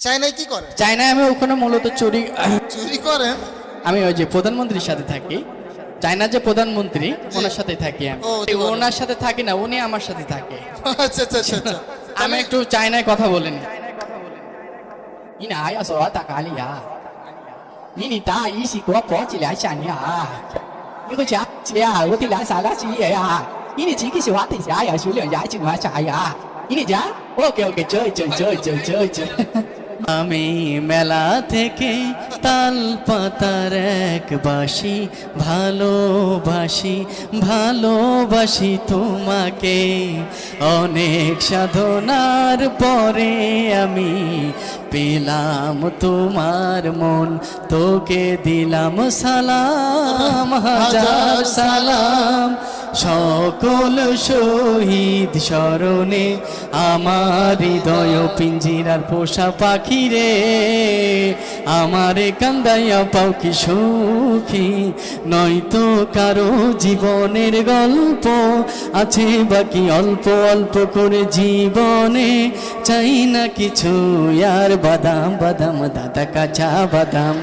চায়নায় কি করে চায়নায় আমি ওখানে মূলত চুরি চুরি করেন? আমি ওই যে প্রধানমন্ত্রীর সাথে থাকি। চায়নার যে প্রধানমন্ত্রী ওনার সাথে থাকি আমি। ওনার সাথে থাকি না উনি আমার সাথে থাকে। আচ্ছা আচ্ছা আচ্ছা, আচ্ছা। আমি একটু চায়নায় কথা বলে নি। ইনা ইনি তা ইনি ইনি যা ওকে ওকে জয় চল চল চল চল আমি মেলা থেকে তাল পাতার এক বাসি, ভালোবাসি ভালোবাসি তোমাকে। অনেক সাধনার পরে আমি পেলাম তোমার মন, তোকে দিলাম সালাম, হাজার সালাম। সকল শহীদ স্মরণে আমার হৃদয় পিঞ্জিরার পোষা পাখি রে। আমারে কান্দাইয়া পাও কি সুখী, নয়তো কারও জীবনের গল্প আছে বাকি অল্প অল্প করে জীবনে। চাই না কিছু, আর বাদাম বাদাম, দাদা কাঁচা বাদাম।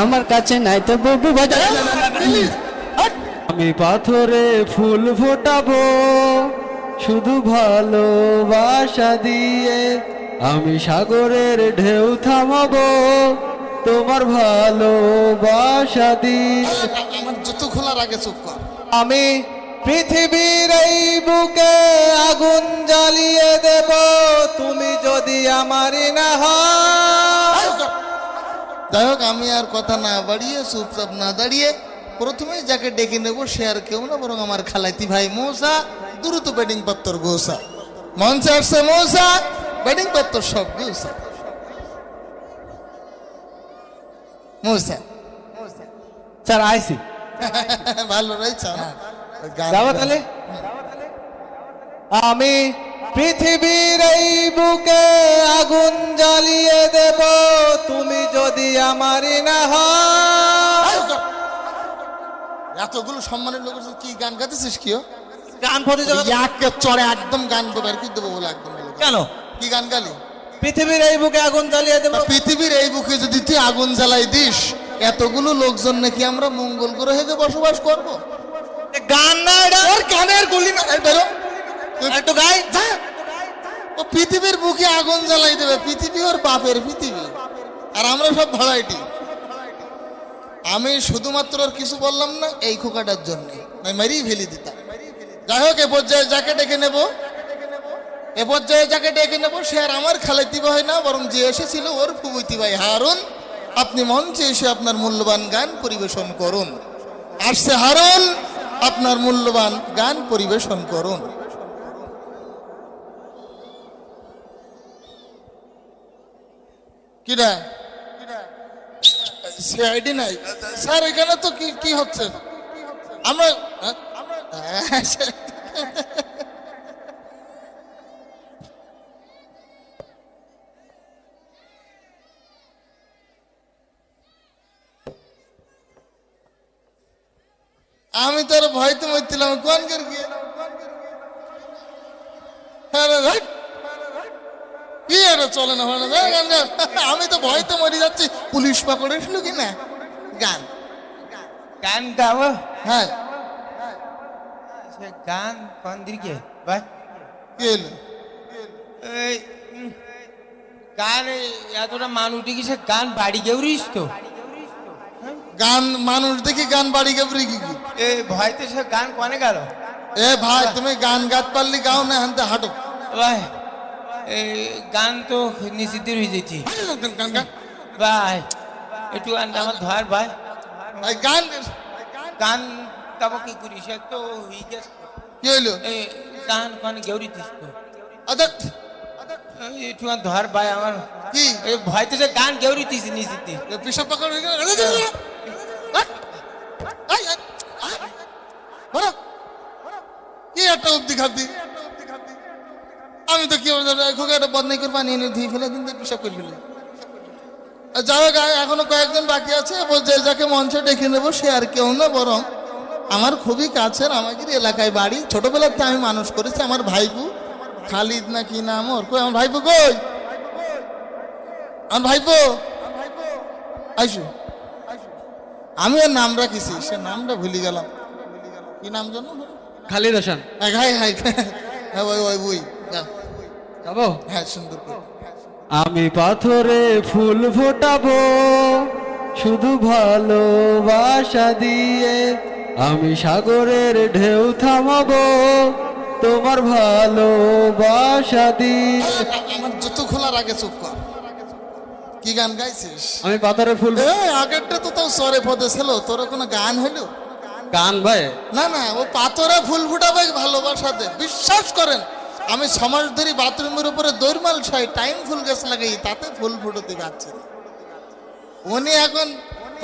আমার কাছে নাই তো বাদাম। আমি পাথরে ফুল ফোটাবো শুধু ভালোবাসা দিয়ে আমি সাগরের ঢেউ থামাবো তোমার ভালোবাসা দিয়ে। আমার জুতো খোলার আগে চুপ কর। আমি পৃথিবীর এই বুকে আগুন জ্বালিয়ে দেব তুমি যদি আমারই না হও যাই হোক আমি আর কথা না বাড়িয়ে চুপচাপ না দাঁড়িয়ে প্রথমেই যাকে ডেকে নেব সে আর কেউ না বরং আমার খালাইতি ভাই মৌসা দ্রুত ব্যাটিং পাত্তর গোসা। মঞ্চে আসছে মৌসা ব্যাটিং পাত্তর সব গোসা। মৌসা। স্যার আইসি। ভালো রয়েছে। গান যাব গান। তাহলে। আমি পৃথিবীর এই বুকে আগুন জ্বালিয়ে দেব তুমি যদি আমারই না হও এতগুলো সম্মানের লোকের সাথে কি গান গাইতেছিস কিও? গান প্রতিযোগিতা ইয়াকে চড়ে একদম গান বের করে দেবো বলে একদম কেন? কি গান গালি? পৃথিবীর এই বুকে আগুন জ্বালিয়ে দেব। পৃথিবীর এই বুকে যদি তুই আগুন জ্বালাই দিস এতগুলো লোকজন নাকি আমরা মঙ্গল গ্রহে বসবাস করব? গান না এটা। ওর কানের গুলি না বেরো। একটু গাই। ও পৃথিবীর বুকে আগুন জ্বালাই দেবে। পৃথিবী ওর বাপের পৃথিবী। আর আমরা সব ভাড়াইটি আমি শুধুমাত্র কিছু বললাম না এই খোকাটার জন্য। আমি মেরেই ফেলে দিতাম। যাই হোক, এ পর্যায়ে যাকে ডেকে নেব। এ পর্যায়ে যাকে ডেকে নেব। সে আর আমার খালাইতি ভাই না, বরং যে এসেছিল ওর ফুবইতি ভাই হারুন, আপনি মঞ্চে এসে আপনার মূল্যবান গান পরিবেশন করুন। আসছে হারুন, আপনার মূল্যবান গান পরিবেশন করুন। কিরা সিআইডি নাই। স্যার, এখানে তো কি কি হচ্ছে? আমরা হ্যাঁ? আমি তোর ভয়তে মরছিলাম। কোন কর গিয়ে? ভাই কি এটা চলে না ভালো না, গান গা। আমি তো ভয়তে মরে যাচ্ছি। পুলিশ পাকড়েছিল কি না? গান। গান গাবো? হ্যাঁ। সে গান কোন দিকে? ভাই। কি এই গান এতটা মান উঠে গেছে গান বাড়ি গেউরিস তো গান মানুষ দেখি গান বাড়ি গাবরি কি কি? এ ভয়তে সে গান কনে গেল? এ ভাই তুমি গান গাত পারলি গাও না হানতে হাঁটো। ভাই গান তো নিষিদ্ধের হয়ে যেছি গান গা। ভাই একটু গানটা আমার ধর ভাই। গান গান গাবো কি করি সে তো হয়ে গেছে। কি হইল? এই গান কনে গেউরি দিস তো। এই একটু গান ধর ভাই আমার। কি? এই ভয়তে সে গান গেউরি দিস নিষিদ্ধে পিসাব পাকড় হয়ে গেল। কি একটা অব্দি খাবদি আমি তো কি একটা বদনাই করে পানি এনে ধুয়ে ফেলে দিন পিসাব করে ফেলে। যাই হোক এখনও কয়েকজন বাকি আছে যে যাকে মঞ্চে ডেকে নেব সে আর কেউ না বরং আমার খুবই কাছের আমাদের এলাকায় বাড়ি। ছোটবেলার ছোটবেলাতে আমি মানুষ করেছি আমার ভাইপু খালিদ না কি নাম ওর? কই আমার ভাইপু কই? আমার ভাইপো? আইসু। আমি ওর নাম রাখিছি সে নামটা ভুলে গেলাম। কি নাম জানো? খালিদ হাসান। হ্যাঁ, হাই হাই হ্যাঁ ওই ওই ওই হ্যাঁ সুন্দর করে। আমি পাথরে ফুল ফোটাবো শুধু ভালোবাসা দিয়ে। আমি সাগরের ঢেউ থামাবো তোমার ভালোবাসা দিয়ে। আমার জুতো খোলার আগে চুপ কর। কি গান গাইছিস? আমি পাথরে ফুল আগেরটা তো তাও সরে পদে ছিল তোর কোনো গান হইল? গান ভাই। না না ও পাথরে ফুল ফুটাবে ভালোবাসাতে বিশ্বাস করেন আমি সমাজ ধরে বাথরুমের উপরে দৌড়মাল ছাই টাইম ফুল গাছ লাগাই তাতে ফুল ফুটাতে পারছে না উনি এখন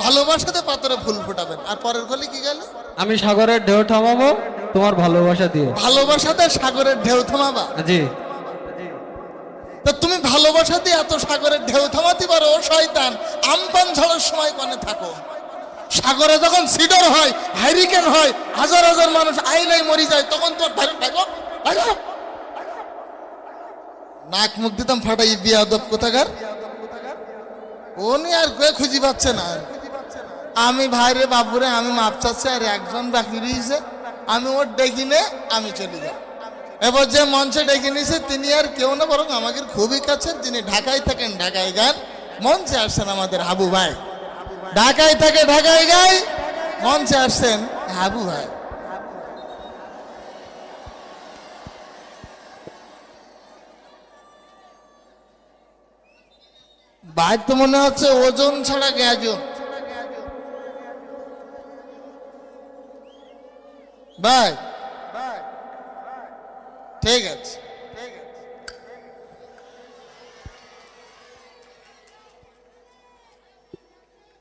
ভালোবাসাতে পাথরে ফুল ফুটাবেন। আর পরের গলি কি গেল? আমি সাগরের ঢেউ থামাবো তোমার ভালোবাসা দিয়ে। ভালোবাসাতে সাগরের ঢেউ থামাবা? জি। তা তুমি ভালোবাসাতে এত সাগরের ঢেউ থামাতে পারো ও শয়তান। আমপান ঝড়ের সময় কনে থাকো। সাগরে যখন সিডর হয় হাইরিকেন হয় হাজার হাজার মানুষ আইলাই মরি যায় তখন তোর ভাইরো ভাইরো ভাইরো নাক মুখ দিতাম, ফাটাই বিয়া দপ কোথাকার? উনি আর কে খুঁজি পাচ্ছে না। আমি ভাইরে বাবুরে, আমি মাপ চাচ্ছি, আর একজন বাকি রয়েছে। আমি ওর ডেকে নে আমি চলে যাই। এবার যে মঞ্চে ডেকে নিয়েছে, তিনি আর কেউ না, বরং আমাদের খুবই কাছের যিনি ঢাকায় থাকেন, ঢাকায় গান, মঞ্চে আসছেন আমাদের হাবু ভাই। ঢাকায় থাকে, ঢাকায় গাই, মঞ্চে আসছেন হাবু ভাই। বাইর তো মনে হচ্ছে ওজন ছাড়া গ্যাজন ভাই ঠিক আছে।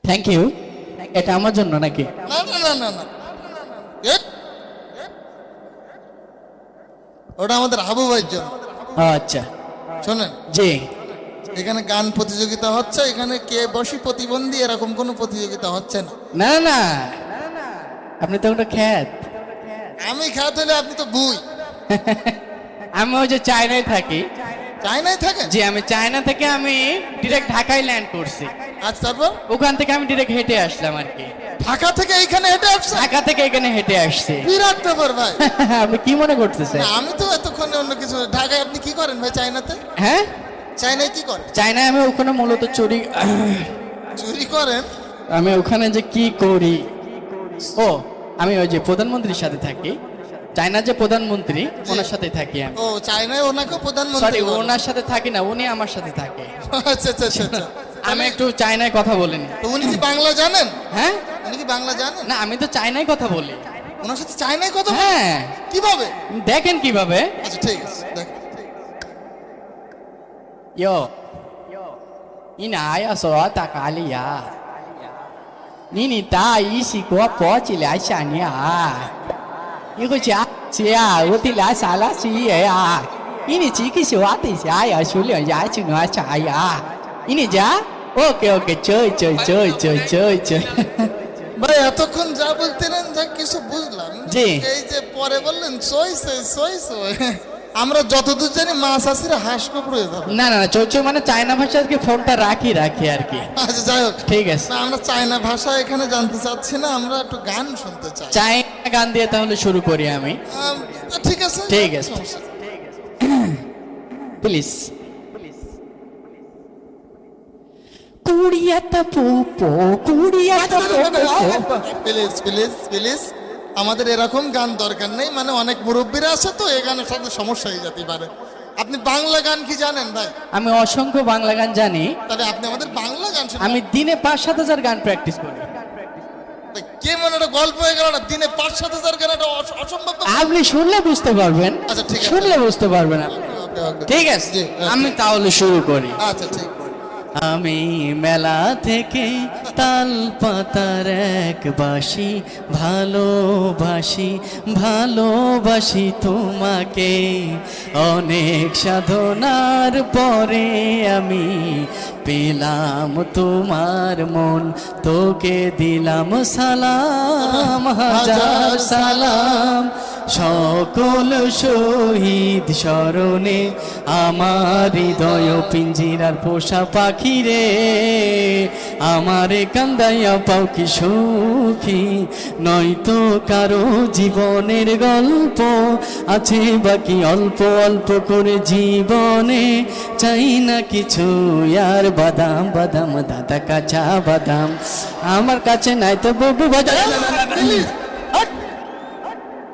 থ্যাংক ইউ এটা আমার জন্য নাকি? না না না না না। ওটা আমাদের হাবু ভাইয়ের জন্য। আচ্ছা। শোনেন। জি। এখানে গান প্রতিযোগিতা হচ্ছে এখানে কে বসি প্রতিবন্ধী এরকম কোনো প্রতিযোগিতা হচ্ছে না। না না। আপনি তো ওটা খ্যাত। আমি খেয়াল হলে আপনি তো বুই আমি ওই যে চায়নায় থাকি। চাই নাই থাকেন? জি আমি চায়না থেকে আমি ডিরেক্ট ঢাকায় ল্যান্ড করছি। আজ তারপর? ওখান থেকে আমি ডিরেক্ট হেঁটে আসলাম আর কি। ঢাকা থেকে এইখানে হেঁটে আসছে ঢাকা থেকে এখানে হেঁটে আসছি। বিরাট ব্যাপার ভাই। আপনি কি মনে করতেছেন? আমি তো এতক্ষণে অন্য কিছু ঢাকায় আপনি কি করেন ভাই চাইনাতে হ্যাঁ? চাইনায় কি করেন? চায়নায় আমি ওখানে মূলত চুরি চুরি করেন? আমি ওখানে যে কি করি? ও আমি ওই যে প্রধানমন্ত্রীর সাথে থাকি। চায়নার যে প্রধানমন্ত্রী ওনার সাথে থাকি আমি। ও চাইনায় ওনাকে প্রধানমন্ত্রী বলে। ওনার সাথে থাকি না উনি আমার সাথে থাকে। আচ্ছা আচ্ছা আচ্ছা আচ্ছা। আমি একটু চায়নায় কথা বলিনি উনি কি বাংলা জানেন? হ্যাঁ? উনি কি বাংলা জানেন? না আমি তো চায়নায় কথা বলি। ওনার সাথে চাইনায় কথা হ্যাঁ। কীভাবে? দেখেন কীভাবে। আচ্ছা ঠিক আছে দেখ ಯೋ ನೀನು ಆಯಾಸೋ ಕಾಲಿಯ ನೀನಿ ತಾಯಿ ಸಿಕ್ಕುವ ಪೋಚಿಲ್ಲ ಶಾನ್ಯ ಈಗ ಚಿಯ ಗೊತ್ತಿಲ್ಲ ಸಾಲ ಸಿಯ ಇನಿ ಚಿಕಿತ್ಸುವ ತಿಸಾಯ ಸುಳ್ಯ ಯಾಚಿನ ಚಾಯ ಇನಿ ಜಾ ওকে ওকে চই চই চই চই চই চই ভাই এতক্ষণ যা বলতেন যা কিছু বুঝলাম এই যে পরে বললেন চই চই চই চই আমরা যতদূর জানি মাছ আসির হাঁস কুকুরে যাব না না না চৌচৌ মানে চায়না ভাষায় কি ফোনটা রাখি রাখি আর কি আচ্ছা যাই হোক ঠিক আছে না আমরা চায়না ভাষা এখানে জানতে চাচ্ছি না আমরা একটু গান শুনতে চাই চায়না গান দিয়ে তাহলে শুরু করি আমি ঠিক আছে ঠিক আছে। প্লিজ কুড়িয়াটা পুপো কুড়িয়াটা পুপো প্লিজ প্লিজ প্লিজ আমাদের এরকম গান দরকার নেই মানে অনেক মুরব্বীরা আছে তো এই গানের সাথে সমস্যা হয়ে যেতে পারে। আপনি বাংলা গান কি জানেন ভাই? আমি অসংখ্য বাংলা গান জানি। তাহলে আপনি আমাদের বাংলা গান শুনুন। আমি দিনে পাঁচ সাত হাজার গান প্র্যাকটিস করি। কে মনে একটা গল্প হয়ে গেল না দিনে পাঁচ সাত হাজার গান অসম্ভব আপনি শুনলে বুঝতে পারবেন আচ্ছা, ঠিক শুনলে বুঝতে পারবেন আপনি। ঠিক আছে আমি তাহলে শুরু করি। আচ্ছা ঠিক। আমি মেলা থেকে তাল পাতার এক বাসি, ভালোবাসি ভালোবাসি তোমাকে। অনেক সাধনার পরে আমি পেলাম তোমার মন, তোকে দিলাম সালাম, হাজার সালাম। সকল শহীদ স্মরণে আমার হৃদয় পিঞ্জিরার পোষা পাখি রে আমারে কান্দাইয়া পাও কি সুখী নয়তো কারও জীবনের গল্প আছে বাকি অল্প অল্প করে জীবনে চাই না কিছু আর বাদাম বাদাম দাদা কাঁচা বাদাম আমার কাছে নাই তো বাদাম হাট!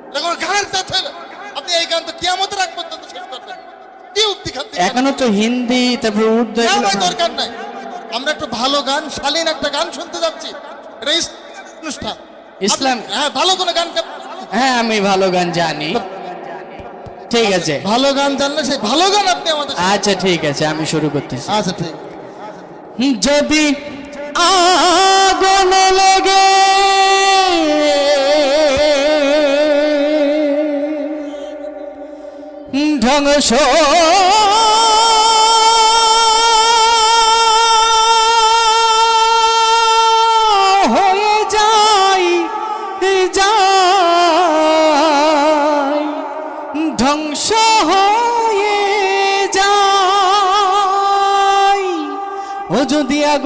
এটা কোনো গানের সাথে না। আপনি এই গান তো কিয়ামত রাখ পর্যন্ত শেষ করবেন কি উক্তি খাদ্য এখনও তো হিন্দি তারপর উর্দু দরকার নাই। আমরা একটু ভালো গান শালীন একটা গান শুনতে যাচ্ছি। এটা অনুষ্ঠান। ইসলাম- হ্যাঁ ভালো কোনো গান হ্যাঁ আমি ভালো গান জানি। ঠিক আছে। ভালো গান জানলে সেই ভালো গান আপনি আমাদের আচ্ছা ঠিক আছে আমি শুরু করতেছি। আচ্ছা ঠিক। যদি আগুন লেগে ধ্বংস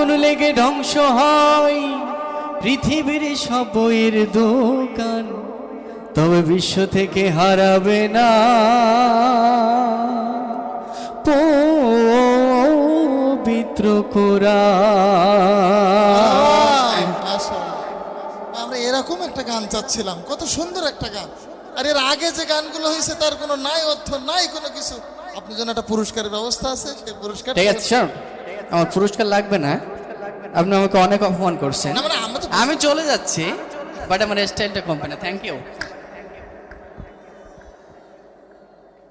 আগুন লেগে ধ্বংস হয়। পৃথিবীর সব বইয়ের দোকান তবে বিশ্ব থেকে হারাবে না। পবিত্র কোরআন। আমরা এরকম একটা গান চাচ্ছিলাম কত সুন্দর একটা গান। আর এর আগে যে গানগুলো হয়েছে তার কোনো নাই অর্থ নাই কোনো কিছু। আপনি জন্য একটা পুরস্কারের ব্যবস্থা আছে সেই পুরস্কার ঠিক আছে আমার পুরস্কার লাগবে না। আপনি আমাকে অনেক অপমান করছেন। মানে আমি চলে যাচ্ছি বাট আমার স্টাইলটা কমবে না থ্যাংক ইউ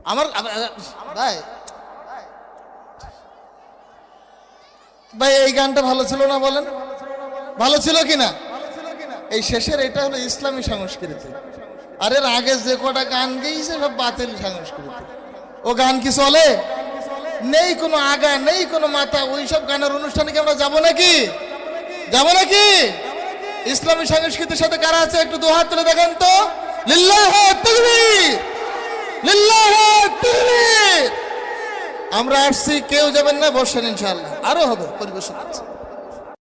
আমার আমার- ভাই। ভাই এই গানটা ভালো ছিল না বলেন? ভালো ছিল কি না এই শেষের এটা হলো ইসলামী সংস্কৃতি। আর এর আগে যে কটা গান গেয়েছে সব বাতিল সংস্কৃতি। ও গান কি চলে? নেই কোনো আগা, নেই কোনো মাথা। ওই সব গানের অনুষ্ঠানে কি আমরা যাব নাকি? যাব নাকি? ইসলামী সংস্কৃতির সাথে কারা আছে? একটু দোহাত তুলে দেখেন তো। আমরা আসছি, কেউ যাবেন না, বসেন ইনশাল্লাহ আরও হবে, পরিবেশন আছে